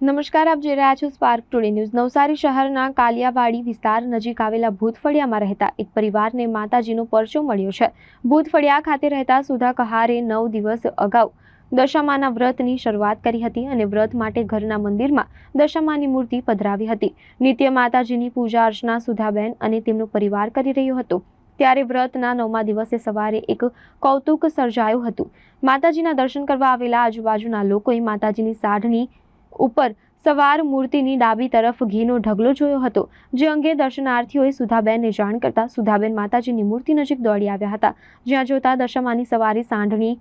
નમસ્કાર, આપ જોઈ રહ્યા છો સ્પાર્ક ટુડે ન્યૂઝ નવસારી શહેરના કાલિયાવાડી વિસ્તાર નજીક આવેલા ભૂતફળિયામાં રહેતા એક પરિવારને માતાજીનો પરચો મળ્યો છે. ભૂતફળિયા ખાતે રહેતા સુધા કહારે નવ દિવસ અગાઉ દશામાના વ્રતની શરૂઆત કરી હતી અને વ્રત માટે ઘરના મંદિરમાં દશામાની મૂર્તિ પધરાવી હતી. નિત્ય માતાજીની પૂજા અર્ચના સુધાબેન અને તેમનો પરિવાર કરી રહ્યો હતો. ત્યારે વ્રતના નવમા દિવસે સવારે એક કૌતુક સર્જાયું હતું. માતાજીના દર્શન કરવા આવેલા આજુબાજુના લોકોએ માતાજીની સાઢની ઉપર સવાર મૂર્તિની ડાબી તરફ ઘીનો ઢગલો જોયો હતો, જે અંગે દર્શનાર્થીઓએ સુધાબેનને જાણ કરતા સુધાબેન માતાજીની મૂર્તિ નજીક દોડી આવ્યા હતા. જ્યાં જોતા દશમાની સવારી સાંઢણી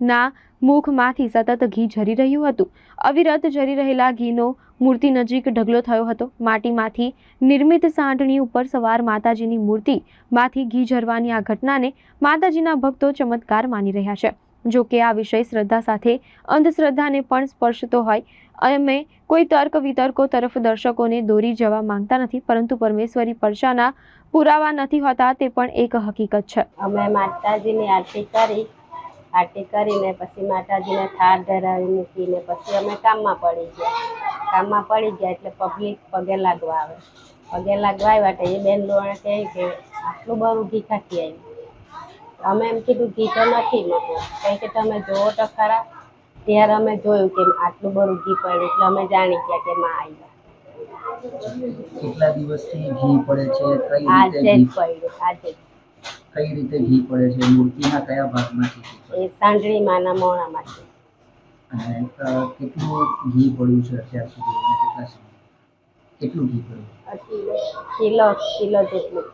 સાંઢણીના મુખમાંથી સતત ઘી ઝરી રહ્યું હતું. અવિરત ઝરી રહેલા ઘીનો મૂર્તિ નજીક ઢગલો થયો હતો. માટીમાંથી નિર્મિત સાંઢણી ઉપર સવાર માતાજીની મૂર્તિમાંથી ઘી ઝરવાની આ ઘટનાને માતાજીના ભક્તો ચમત્કાર માની રહ્યા છે. જો કે આ વિષય શ્રદ્ધા સાથે, અંધશ્રદ્ધાને પણ સ્પર્શતો હોય. અમે કોઈ તર્ક વિતર્કો તરફ દર્શકોને દોરી જવા માંગતા નથી, પરંતુ પરમેશ્વરી પરચાના પુરાવા નથી હોતા, તે પણ એક હકીકત છે. અમે માતાજીની આરતી કરી, આરતી કરીને પછી માતાજીને થાળ ધરાવી મૂકીને પછી અમે કામમાં પડી ગયા. કામમાં પડી ગયા એટલે પબ્લિક પગે લાગવા આવે. પગે લાગવા આવ્યા એ બેન લોણ કહે કે, આટલું બધું ઘી ખાતી આવી અમે એમ કીધું ઘી તો નથી મૂકવું. કંઈ કે તમે જોવો તો ખરા ત્યારે અમે જોયું કે આટલું બધું ઘી પડ્યું એટલે અમે જાણી ગયા કે માં આવ્યા કેટલા દિવસથી ઘી પડે છે કઈ આજે રીતે જ પડ્યું? આજે કઈ રીતે ઘી પડે છે મૂર્તિના કયા ભાગમાંથી એ સાંઢળી માના મોણામાંથી. અને કેટલું ઘી પડ્યું છે અત્યાર સુધી કેટલા કેટલું ઘી પડ્યું? કિલો કિલો જેટલું.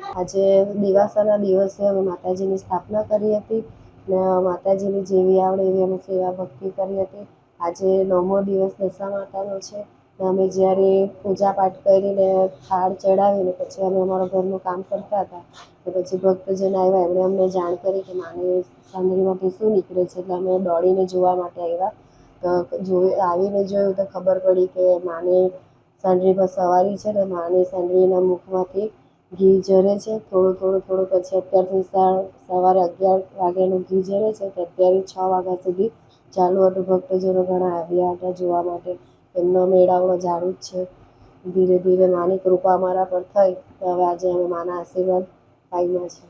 આજે દિવાસાના દિવસે અમે માતાજીની સ્થાપના કરી હતી ને માતાજીની જેવી આવડે એવી અમે સેવા ભક્તિ કરી હતી. આજે નવમો દિવસ દશા માતાનો છે ને અમે જ્યારે પૂજાપાઠ કરીને થાળ ચડાવીને પછી અમે અમારા ઘરનું કામ કરતા હતા તો પછી ભક્તજન આવ્યા. એમણે અમને જાણ કરી કે માને સાંદળીમાંથી શું નીકળે છે? એટલે અમે દોડીને જોવા માટે આવ્યા. તો જોઈ, આવીને જોયું તો ખબર પડી કે માને સાંડળી પર સવારી છે ને માને સાંડળીના મુખમાંથી ઘી ઝરે છે. થોડું થોડું થોડું પછી અત્યારથી સવારે અગિયાર વાગ્યાનું ઘી ઝરે છે તો અત્યારે છ વાગ્યા સુધી ચાલુ હતું ભક્તજનો ઘણા આવ્યા હતા જોવા માટે. એમનો મેળાવડો ચાલુ જ છે. ધીરે ધીરે માની કૃપા અમારા પર થઈ. તો હવે આજે અમે માના આશીર્વાદ પામ્યા છે